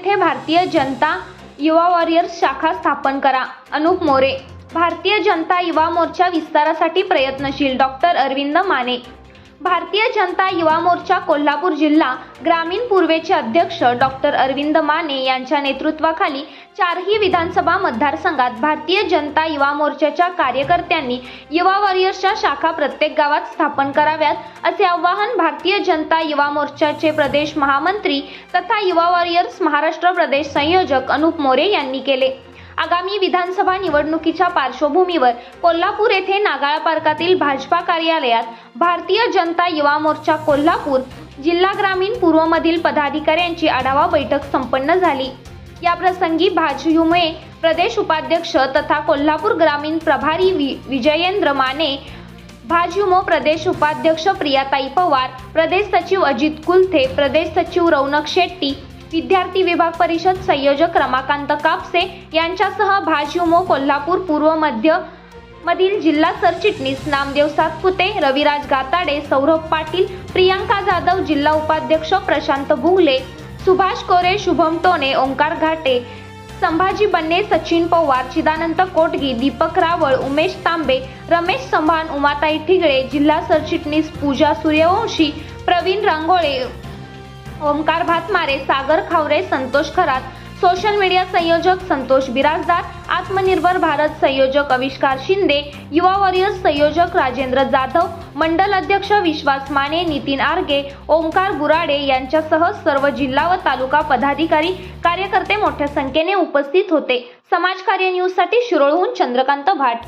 येथे भारतीय जनता युवा वॉरियर्स शाखा स्थापन करा. अनुप मोरे भारतीय जनता युवा मोर्चा विस्तारासाठी प्रयत्नशील डॉक्टर अरविंद माने. भारतीय जनता युवा मोर्चा कोल्हापूर जिल्हा ग्रामीण पूर्वेचे अध्यक्ष डॉक्टर अरविंद माने यांच्या नेतृत्वाखाली चारही विधानसभा मतदारसंघात भारतीय जनता युवा मोर्चाच्या कार्यकर्त्यांनी युवा वॉरियर्सच्या शाखा प्रत्येक गावात स्थापन कराव्यात असे आवाहन भारतीय जनता युवा मोर्चाचे प्रदेश महामंत्री तथा युवा वॉरियर्स महाराष्ट्र प्रदेश संयोजक अनुप मोरे यांनी केले. आगामी विधानसभा निवडणुकीच्या पार्श्वभूमीवर कोल्हापूर येथे नागाळा पार्कातील भाजपा कार्यालयात भारतीय जनता युवा मोर्चा कोल्हापूर जिल्हा ग्रामीण पूर्वमधील पदाधिकाऱ्यांची आढावा बैठक संपन्न झाली. या प्रसंगी भाजयुमे प्रदेश उपाध्यक्ष तथा कोल्हापूर ग्रामीण प्रभारी वि विजयेंद्र माने भाजयुमो प्रदेश उपाध्यक्ष प्रियाताई पवार प्रदेश सचिव अजित कुलथे प्रदेश सचिव रौनक शेट्टी विद्यार्थी विभाग परिषद संयोजक रमाकांत कापसे यांच्यासह भाजयुमो कोल्हापूर पूर्व मध्य मधील जिल्हा सरचिटणीस नामदेव सातपुते रविराज गाताडे सौरभ पाटील प्रियांका जाधव जिल्हा उपाध्यक्ष प्रशांत भुगले सुभाष कोरे शुभम टोने ओंकार घाटे संभाजी बन्ने सचिन पवार चिदानंद कोटगी दीपक रावळ उमेश तांबे रमेश संभान उमाताई ठिगळे जिल्हा सरचिटणीस पूजा सूर्यवंशी प्रवीण रांगोळे ओमकार भातमारे सागर खावरे संतोष खरात सोशल मीडिया संयोजक संतोष बिराजदार आत्मनिर्भर भारत संयोजक आविष्कार शिंदे युवा वॉरियर्स संयोजक राजेंद्र जाधव मंडल अध्यक्ष विश्वास माने नितीन आर्गे ओमकार गुराडे यांच्यासह सर्व जिल्हा व तालुका पदाधिकारी कार्यकर्ते मोठ्या संख्येने उपस्थित होते. समाजकार्य न्यूजसाठी शिरोळहून चंद्रकांत भाट.